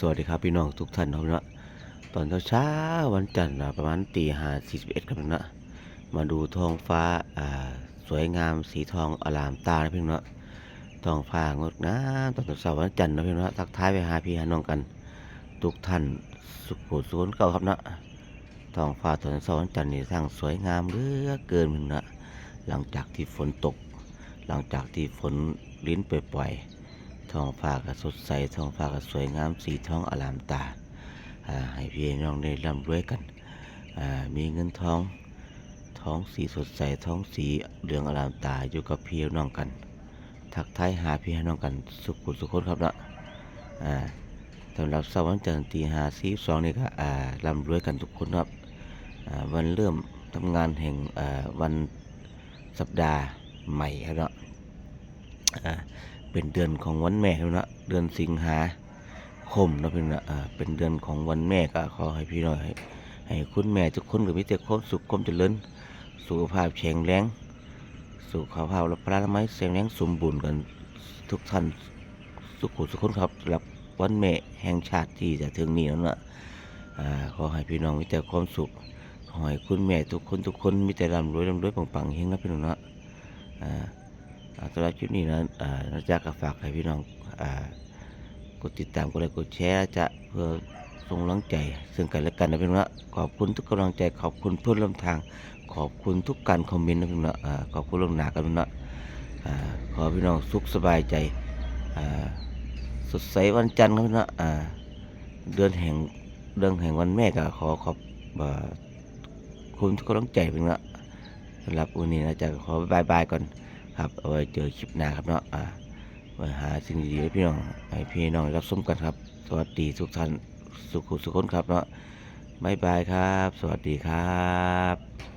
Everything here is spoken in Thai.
สวัสดีครับพี่น้องทุกท่านครับเนาะตอนเช้าวันจันทร์นะประมาณตีห้าสี่สิบเอ็ดครับนะมาดูท้องฟ้าอ่าสวยงามสีทองอลามตานะพี่น้องท้องฟ้างดงามตอนเช้าวันจันทร์นะพี่น้องทักทายไปหาพี่หาน้องกัน ทุกท่านสุขสุขเก่าครับนะท้องฟ้าตอนเช้าวันจันทร์นี่สร้างสวยงามเหลือเกินพี่น้องหลังจากที่ฝนตก หลังจากที่ฝนลิ้นปล่อยๆ ท้องฟ้าก็สดใสท้องฟ้าก็สวยงามสีทองอลามตาให้พี่น้องได้ร่ำรวยกันมีเงินทองท้องสีสดใสท้องสีเหลืองอลามตาอยู่กับพี่น้องกัน ทักทายหาพี่น้องกันสุขุสุขคนครับเนาะสำหรับสาร์วันจันทร์ตีหาสีสองนี่ก็ร่ำรวยกันทุกคนครับวันเริ่มทำงานแห่งวันสัปดาห์ใหม่ครับเนาะ อ่าเป็นเดือนของวันแม่แล้วนะเดือนสิงหาคมนะพี่นะอ่าเป็นเดือนของวันแม่ก็ขอให้พี่น้อยให้คุณแม่ทุกคนกับมิตรความสุขความเจริญสุขภาพแข็งแรงสุขภาพและพระไม้แข็งแรงสมบูรณ์กันทุกท่านสุขุสุขคนครับสำหรับวันแม่แห่งชาติที่จะถึงนี้แล้วนะอ่าขอให้พี่น้องมีแต่ความสุขขอให้คุณแม่ทุกคนทุกคนมีแต่ร่ำรวยร่ำรวยปังๆเฮงนะพี่น้องนะอ่าอ่า สำหรับคลิปนี้นะอานะจ๊ะก็ฝากให้พี่น้องอกดติดตามกดไลค์กดแชร์จะเพื่อส่งกำลังใจ ซึ่งกันและกันนะพี่น้องขอบคุณทุกกำลังใจขอบคุณเพื่อนร่วมทาง ขอบคุณทุกการคอมเมนต์นะพี่น้องอขอบคุณล่วงหน้ากันพี่น้องนะอ่าขอพี่น้องสุขสบายใจสดใสวันจันทร์ครับพี่น้องนะอ่าเดือนแห่งเดือนแห่งวันแม่ก็ขอขอบคุณทุกกำลังใจพี่น้องนะสำหรับวันนี้นะจ๊ะขอบายบายก่อน ครับเอาไว้เจอคลิปหน้าครับเนาะอ่าไว้หาสิ่งดีๆให้พี่น้องให้พี่น้องรับชมกันครับ สวัสดีทุกท่านสุขุสุขคนครับเนาะบายบายครับ สวัสดีครับ